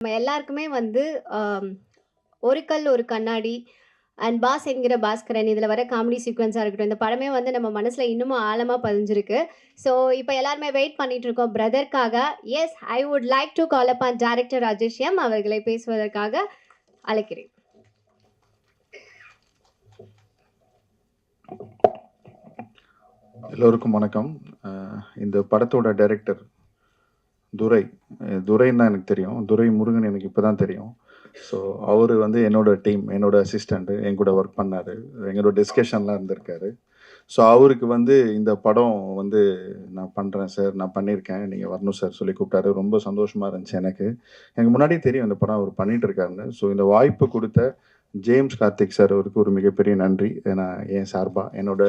நம்ம எல்லாருக்குமே வந்து ஒரு கல் ஒரு கண்ணாடி அண்ட் பாஸ் என்கிற பாஸ்கரன் இதில் வர காமெடி சீக்வன்ஸாக இருக்கட்டும் இந்த படமே வந்து நம்ம மனசில் இன்னமும் ஆழமாக பதிஞ்சிருக்கு. ஸோ இப்போ எல்லாருமே வெயிட் பண்ணிட்டு இருக்கோம் பிரதர்க்காக yes I would like to call upon director Rajesh M அவர்களை பேசுவதற்காக அழைக்கிறேன். எல்லோருக்கும் வணக்கம். இந்த படத்தோட டைரக்டர் துரை. துரைன்னு தான் எனக்கு தெரியும். துரை முருகன் எனக்கு இப்போ தான் தெரியும். ஸோ அவர் வந்து என்னோட டீம் என்னோட அசிஸ்டண்ட்டு என் கூட ஒர்க் பண்ணார். எங்களோட டிஸ்கஷன்லாம் இருந்திருக்காரு. ஸோ அவருக்கு வந்து இந்த படம் வந்து நான் பண்ணுறேன் சார் நான் பண்ணியிருக்கேன். நீங்கள் வரணும் சார் சொல்லி கூப்பிட்டாரு. ரொம்ப சந்தோஷமாக இருந்துச்சு எனக்கு. எனக்கு முன்னாடியே தெரியும் இந்த படம் அவர் பண்ணிகிட்டு இருக்காருன்னு. ஸோ இந்த வாய்ப்பு கொடுத்த ஜேம்ஸ் கார்த்திக் சார் அவருக்கு ஒரு மிகப்பெரிய நன்றி. ஏன்னா என் சார்பாக என்னோட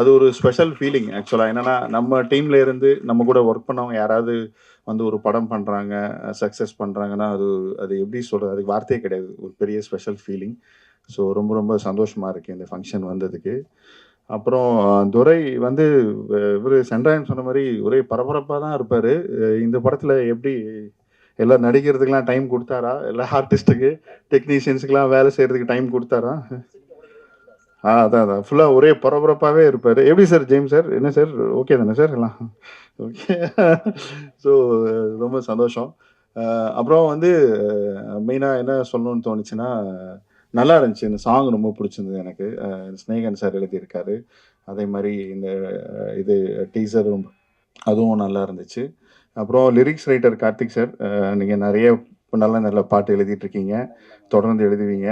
அது ஒரு ஸ்பெஷல் ஃபீலிங் ஆக்சுவலாக என்னன்னா நம்ம டீம்ல இருந்து நம்ம கூட ஒர்க் பண்ணவங்க யாராவது வந்து ஒரு படம் பண்ணுறாங்க சக்ஸஸ் பண்ணுறாங்கன்னா அது அது எப்படி சொல்கிறது அதுக்கு வார்த்தையே கிடையாது. ஒரு பெரிய ஸ்பெஷல் ஃபீலிங் ஸோ ரொம்ப ரொம்ப சந்தோஷமாக இருக்குது இந்த ஃபங்க்ஷன் வந்ததுக்கு. அப்புறம் துரை வந்து இவர் சென்றாயன் சொன்ன மாதிரி ஒரே பரபரப்பாக தான் இருப்பார். இந்த படத்தில் எப்படி எல்லாம் நடிக்கிறதுக்கெலாம் டைம் கொடுத்தாரா? எல்லா ஆர்டிஸ்ட்டுக்கு டெக்னீஷியன்ஸுக்கெலாம் வேலை செய்கிறதுக்கு டைம் கொடுத்தாரா? ஆ அதான் அதான். ஃபுல்லாக ஒரே பரபரப்பாகவே இருப்பார். எப்படி சார் ஜெயிம் சார் என்ன சார் ஓகே தானே சார் எல்லாம். ஓகே ஸோ ரொம்ப சந்தோஷம். அப்புறம் வந்து மெயினாக என்ன சொல்லணும்னு தோணுச்சுன்னா நல்லா இருந்துச்சு. இந்த சாங் ரொம்ப பிடிச்சிருந்தது எனக்கு. ஸ்னேகன் சார் எழுதியிருக்காரு. அதே மாதிரி இந்த இது டீசரும் அதுவும் நல்லா இருந்துச்சு. அப்புறம் லிரிக்ஸ் ரைட்டர் கார்த்திக் சார் நீங்கள் நிறைய நல்ல நல்ல பாட்டு எழுதிட்டு இருக்கீங்க தொடர்ந்து எழுதுவீங்க.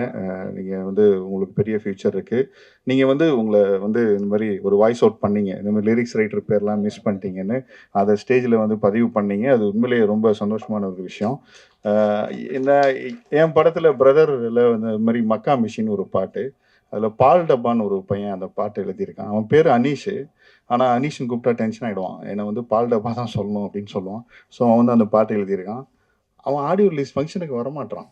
நீங்கள் வந்து உங்களுக்கு பெரிய ஃபியூச்சர் இருக்குது நீங்கள் வந்து உங்களை வந்து இந்த மாதிரி ஒரு வாய்ஸ் அவுட் பண்ணீங்க. இந்த மாதிரி லிரிக்ஸ் ரைட்டர் பேர்லாம் மிஸ் பண்ணிட்டீங்கன்னு அதை ஸ்டேஜில் வந்து பதிவு பண்ணீங்க. அது உண்மையிலேயே ரொம்ப சந்தோஷமான ஒரு விஷயம். இந்த என் படத்தில் பிரதரில் வந்து இந்த மாதிரி மக்கா மிஷின் ஒரு பாட்டு. அதில் பால் டப்பான்னு ஒரு பையன் அந்த பாட்டு எழுதியிருக்கான். அவன் பேர் அனீஷு. ஆனால் அனீஷன் கூப்பிட்டா டென்ஷன் ஆகிடுவான் என்னை வந்து பால் டப்பா தான் சொல்லணும் அப்படின்னு சொல்லுவான். ஸோ அவன் வந்து அந்த பாட்டு எழுதியிருக்கான். அவன் ஆடியோ ரிலீஸ் ஃபங்க்ஷனுக்கு வரமாட்டான்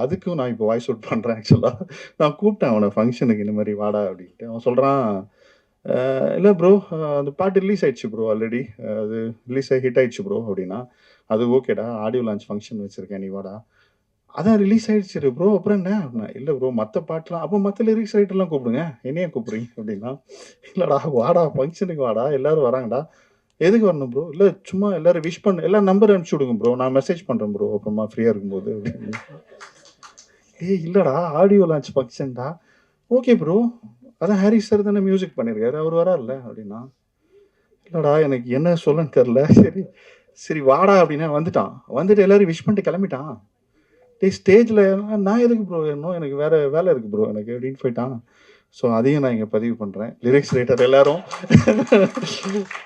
அதுக்கும் நான் இப்போ வாய்ஸ் அவுட் பண்ணுறேன் ஆக்சுவலாக நான் கூப்பிட்டேன் அவனை ஃபங்க்ஷனுக்கு இந்த மாதிரி வாடா அப்படின்ட்டு. அவன் சொல்கிறான் இல்லை ப்ரோ அந்த பாட்டு ரிலீஸ் ஆயிடுச்சு ப்ரோ ஆல்ரெடி அது ரிலீஸ் ஆகி ஹிட் ஆயிடுச்சு ப்ரோ அப்படின்னா அது ஓகேடா ஆடியோ லான்ச் ஃபங்க்ஷன் வச்சுருக்கேன் நீ வாடா. அதான் ரிலீஸ் ஆயிடுச்சு ப்ரோ அப்புறம் என்ன? இல்லை ப்ரோ மற்ற பாட்டுலாம் அப்போ மற்ற லிரிக்ஸ் ரைட்டர்லாம் கூப்பிடுங்க. என்னைய கூப்பிடுறீங்க அப்படின்னா இல்லைடா வாடா ஃபங்க்ஷனுக்கு வாடா எல்லாரும் வராங்கடா. எதுக்கு வரணும் ப்ரோ இல்லை சும்மா எல்லாரும் விஷ் பண்ண எல்லாம் நம்பர் அனுப்பிச்சி விடுங்க ப்ரோ நான் மெசேஜ் பண்ணுறேன் ப்ரோ அப்புறமா ஃப்ரீயாக இருக்கும்போது அப்படின்னு. ஏய் இல்லைடா ஆடியோ லான்ச் ஃபங்க்ஷன்டா ஓகே ப்ரோ அதான் ஹாரிஸ் சார் தானே மியூசிக் பண்ணியிருக்காரு அவர் வரார்ல அப்படின்னா இல்லைடா எனக்கு என்ன சொல்லன்னு தெரில சரி சரி வாடா அப்படின்னா வந்துட்டான். வந்துட்டு எல்லாரும் விஷ் பண்ணிட்டு கிளம்பிட்டான். டே ஸ்டேஜில் நான் எதுக்கு ப்ரோ வேணும்? எனக்கு வேறு வேலை இருக்குது ப்ரோ எனக்கு அப்படின்னு போயிட்டான் ஸோ அதையும் நான் இங்கே பதிவு பண்ணுறேன் லிரிக்ஸ் ரைட்டர் எல்லாரும்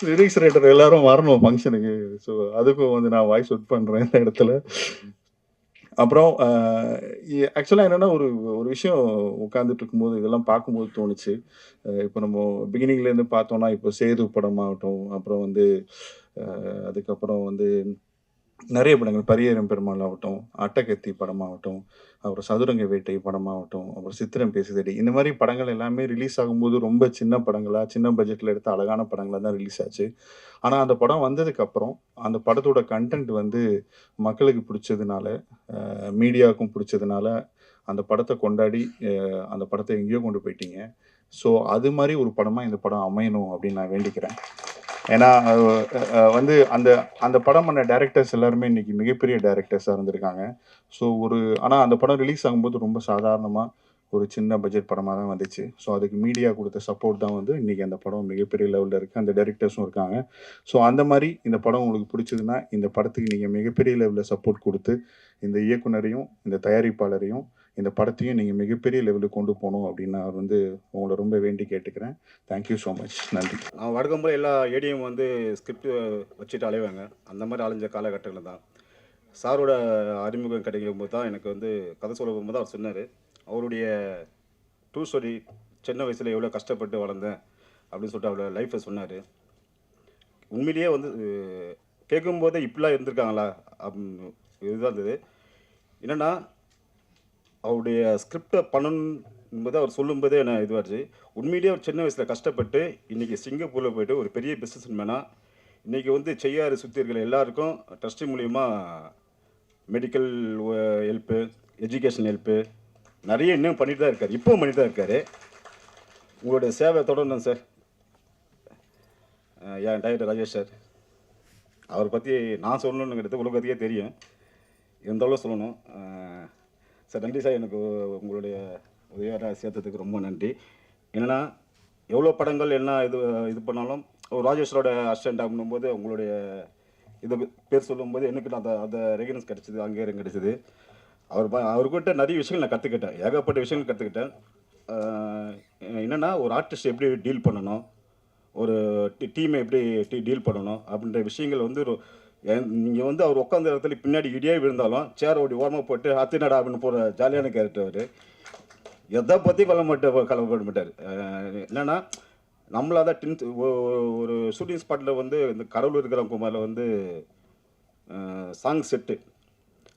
லிரிக்ஸ் ரைட்டர் எல்லாரும் வரணும் ஃபங்க்ஷனுக்கு ஸோ அதுக்கும் வந்து நான் வாய்ஸ் அவுட் பண்ணுறேன் இந்த இடத்துல. அப்புறம் ஆக்சுவலாக என்னென்னா ஒரு ஒரு விஷயம் உட்காந்துட்டு இருக்கும்போது இதெல்லாம் பார்க்கும்போது தோணுச்சு. இப்போ நம்ம பிகினிங்லேருந்து பார்த்தோம்னா இப்போ சேது படமாகட்டும் அப்புறம் வந்து அதுக்கப்புறம் வந்து நிறைய படங்கள். பரியேறும் பெருமாள் ஆகட்டும் அட்டகத்தி படமாகட்டும் அப்புறம் சதுரங்க வேட்டை படமாகட்டும் அப்புறம் சித்திரம் பேசுதடி. இந்த மாதிரி படங்கள் எல்லாமே ரிலீஸ் ஆகும்போது ரொம்ப சின்ன படங்களாக சின்ன பட்ஜெட்டில் எடுத்த அழகான படங்களாக தான் ரிலீஸ் ஆச்சு. ஆனால் அந்த படம் வந்ததுக்கப்புறம் அந்த படத்தோட கண்டென்ட் வந்து மக்களுக்கு பிடிச்சதுனால மீடியாவுக்கும் பிடிச்சதுனால அந்த படத்தை கொண்டாடி அந்த படத்தை எங்கேயோ கொண்டு போயிட்டீங்க. ஸோ அது மாதிரி ஒரு படமாக இந்த படம் அமையணும் அப்படின்னு நான் வேண்டிக்கிறேன். ஏன்னா வந்து அந்த அந்த படம் பண்ண டேரக்டர்ஸ் எல்லாருமே இன்னைக்கு மிகப்பெரிய டேரக்டர்ஸாக இருந்திருக்காங்க. ஸோ ஒரு ஆனால் அந்த படம் ரிலீஸ் ஆகும்போது ரொம்ப சாதாரணமாக ஒரு சின்ன பட்ஜெட் படமாக தான் வந்துச்சு. ஸோ அதுக்கு மீடியா கொடுத்த சப்போர்ட் தான் வந்து இன்றைக்கி அந்த படம் மிகப்பெரிய லெவலில் இருக்குது அந்த டேரக்டர்ஸும் இருக்காங்க. ஸோ அந்த மாதிரி இந்த படம் உங்களுக்கு பிடிச்சதுன்னா இந்த படத்துக்கு நீங்கள் மிகப்பெரிய லெவலில் சப்போர்ட் கொடுத்து இந்த இயக்குனரையும் இந்த தயாரிப்பாளரையும் இந்த படத்தையும் நீங்கள் மிகப்பெரிய லெவலுக்கு கொண்டு போகணும் அப்படின்னு நான் வந்து உங்களை ரொம்ப வேண்டி கேட்டுக்கிறேன். தேங்க்யூ ஸோ மச் நன்றி. நான் வழக்கம் போல் எல்லா ஏடிஎம் வந்து ஸ்கிரிப்ட் வச்சுட்டு அலைவாங்க. அந்த மாதிரி அலைஞ்ச காலகட்டங்கள் தான். சாரோட அறிமுகம் கிடைக்கும் போது தான் எனக்கு வந்து கதை சொல்ல போகும்போது அவர் சொன்னார் அவருடைய ட்ரூ ஸ்டோரி சின்ன வயசில் எவ்வளோ கஷ்டப்பட்டு வளர்ந்தேன் அப்படின்னு சொல்லிட்டு அவரோட லைஃப்பை சொன்னார். உண்மையிலேயே வந்து கேட்கும்போதே இப்படிலாம் இருந்திருக்காங்களா? அப்படின்னு இதுதான் இருந்தது என்னென்னா அவருடைய ஸ்கிரிப்டை பண்ணணும் என்பது அவர் சொல்லும்போதே என்ன இதுவாச்சு. உண்மையிலேயே அவர் சின்ன வயசில் கஷ்டப்பட்டு இன்றைக்கி சிங்கப்பூரில் போயிட்டு ஒரு பெரிய பிஸ்னஸ் மேனாக இன்றைக்கி வந்து செய்யாறு சுற்றி இருக்கிற எல்லாருக்கும் ட்ரஸ்டி மூலயமா மெடிக்கல் ஹெல்ப்பு எஜுகேஷன் ஹெல்ப்பு நிறைய இன்னும் பண்ணிட்டு தான் இருக்கார். இப்போவும் பண்ணிட்டு தான் இருக்கார். உங்களுடைய சேவை தொடரணும் சார். என் டைரக்டர் ராஜேஷ் சார். அவரை பற்றி நான் சொல்லணுங்கிறது உலகத்துக்கே தெரியும். இருந்தாலும் சொல்லணும். சார் நன்றி சார். எனக்கு உங்களுடைய உதவியாக சேர்த்ததுக்கு ரொம்ப நன்றி. என்னென்னா எவ்வளோ படங்கள் என்ன இது இது பண்ணாலும் ஒரு ராஜேஷரோட அசிஸ்டண்ட் ஆகும்போது உங்களுடைய இது பேர் சொல்லும்போது எனக்கு நான் அந்த அந்த ரெகனன்ஸ் கிடச்சிது அங்கீகாரம் கிடச்சிது. அவர் ப- அவர்கிட்ட நிறைய விஷயங்கள் நான் கற்றுக்கிட்டேன் ஏகப்பட்ட விஷயங்கள் கற்றுக்கிட்டேன் என்னென்னா ஒரு ஆர்டிஸ்ட் எப்படி டீல் பண்ணணும் ஒரு டீமை எப்படி டீல் பண்ணணும் அப்படின்ற விஷயங்கள் வந்து நீங்கள் வந்து அவர் உட்காந்த இடத்துல பின்னாடி இடியே விழுந்தாலும் சேர் ஓடி ஓரமாக போட்டு அத்தினடா அப்படின்னு போகிற ஜாலியான கேரக்டர் அவர். எதை பற்றி கொல்ல மாட்டார் கலப்பட மாட்டார். என்னென்னா நம்மளாக தான் டென்த் ஒரு ஷூட்டிங் ஸ்பாட்டில் வந்து இந்த கடவுள் இருக்கிற குமாரில் வந்து சாங் செட்டு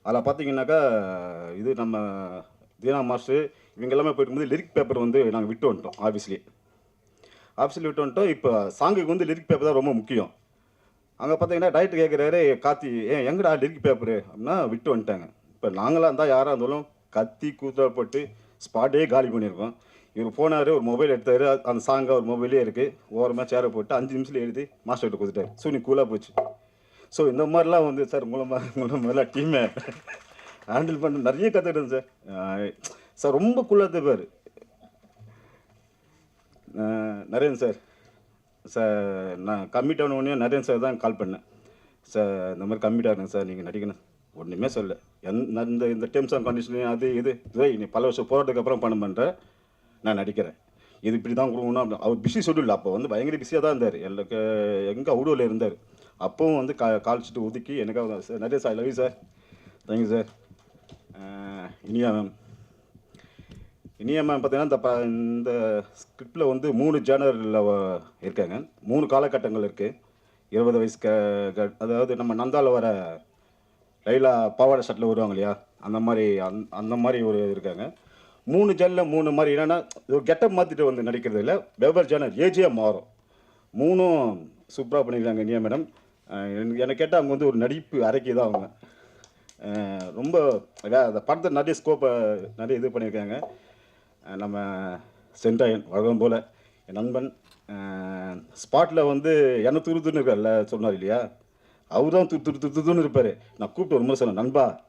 அதில் பார்த்தீங்கன்னாக்கா இது நம்ம தீனா மாஸ்டர் இவங்க எல்லாமே போயிருக்கும்போது லிரிக் பேப்பர் வந்து நாங்கள் விட்டு வந்துட்டோம் ஆஃபீஸ்லேயே ஆஃபீஸில் விட்டு வந்துட்டோம். இப்போ சாங்குக்கு வந்து லிரிக் பேப்பர் தான் ரொம்ப முக்கியம். அங்கே பார்த்தீங்கன்னா டைரக்டர் கேட்குறாரு காத்தி ஏன் எங்கடா லிரிக் பேப்பரு அப்படின்னா விட்டு வந்துட்டாங்க. இப்போ நாங்களாக இருந்தால் யாராக இருந்தாலும் கத்தி கூத்தா போட்டு ஸ்பாட்டே காலி பண்ணியிருக்கோம் இவர் போனார் ஒரு மொபைல் எடுத்தார். அந்த சாங்காக ஒரு மொபைலே இருக்குது ஓரமாக சேரை போட்டு அஞ்சு நிமிஷத்தில் எழுதி மாஸ்டர்கிட்ட கொடுத்துட்டாரு. நீ கூலாக போச்சு. ஸோ இந்த மாதிரிலாம் வந்து சார் மூலமாக மூலமாக மாதிரிலாம் டீமை ஹேண்டில் பண்ண நிறைய கற்றுக்கிட்டேன் சார். சார் ரொம்ப கூலாக பேர். நரேன் சார் சார் நான் கம்மிட் ஆன உடனே நரேன் சார் தான் கால் பண்ணேன். சார் இந்த மாதிரி கம்மிட் ஆகிறேன் சார் நீங்கள் நடிக்கணும். ஒன்றுமே சொல்ல எந் இந்த இந்த டேர்ம்ஸ் அண்ட் கண்டிஷன் அது இது. இதே நீ பல வருஷம் போராட்டத்துக்கு அப்புறம் பண்ண பண்ணுறேன் நான் நடிக்கிறேன். இது இப்படி தான் கொடுக்கணும் அப்படி அவர் பிஸி ஷெடியூல் அப்போ வந்து பயங்கர பிஸியாக தான் இருந்தார். எனக்கு எங்கே அவுடோவில் இருந்தார். அப்பவும் வந்து கா கால்ச்சிட்டு ஒதுக்கி எனக்காக சார் நிறைய sir love sir thank you sir Iniya ma'am Iniya ma'am பார்த்தீங்கன்னா இந்த ப இந்த ஸ்கிரிப்டில் வந்து மூணு ஜேனரில் இருக்காங்க. மூணு காலகட்டங்கள் இருக்குது இருபது வயசு க அதாவது நம்ம நந்தாவில் வர லைலா பாவாடை சட்டில் வருவாங்க இல்லையா? அந்த மாதிரி அந் அந்த மாதிரி ஒரு இருக்காங்க. மூணு ஜேனில் மூணு மாதிரி என்னென்னா ஒரு கெட்டப் மாற்றிட்டு வந்து நடிக்கிறது இல்லை. வெவ்வேறு ஜேனர் ஏஜியாக மாறும். மூணும் சூப்பராக பண்ணியிருக்காங்க இனியா மேடம். என்னை கேட்டால் அவங்க வந்து ஒரு நடிப்பு அரைக்கி தான் அவங்க. ரொம்ப அந்த படத்தை நிறைய ஸ்கோப்பை நிறைய இது பண்ணியிருக்காங்க நம்ம சென்டாயன் வழக்கம் போல் என் நண்பன் ஸ்பாட்டில் வந்து என்ன துரு துருன்னு இருக்கார்ல சொன்னார் இல்லையா? அவர் தான் துரு துரு துரு துருன்னு இருப்பார். நான் கூப்பிட்டு ஒரு முறை சொன்னேன் நண்பா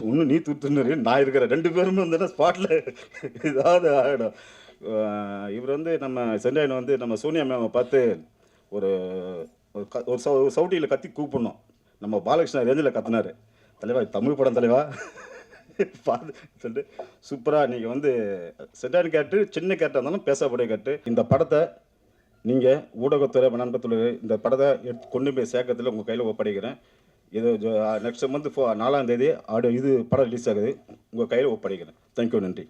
ஒன்று நீ துரு நான் இருக்கிறேன் ரெண்டு பேருமே வந்து ஸ்பாட்டில் ஏதாவது ஆகிடும் இவர் வந்து நம்ம சென்டாயன் வந்து நம்ம சோனியா மேமை பார்த்து ஒரு ஒரு க- ஒரு சவு சவுட்டியில் கத்தி கூப்பிடணும். நம்ம பாலகிருஷ்ணா ரேஞ்சில் கத்தினார். தலைவா தமிழ் படம் தலைவா? பார்த்து சொல்லிட்டு சூப்பராக நீங்கள் வந்து செட்டான் கேட்டு சின்ன கேட்டாக இருந்தாலும் பேசக்கூடிய கேட்டு இந்த படத்தை நீங்கள் ஊடகத்துறை நண்பத்துறை இந்த படத்தை எடுத்து கொண்டு போய் சேர்க்கறதுல உங்கள் கையில் ஒப்படைக்கிறேன். இது நெக்ஸ்ட் மந்த் ஃபோ நாலாம் தேதி ஆடியோ இது படம் ரிலீஸ் ஆகுது. உங்கள் கையில் ஒப்படைக்கிறேன். தேங்க்யூ நன்றி.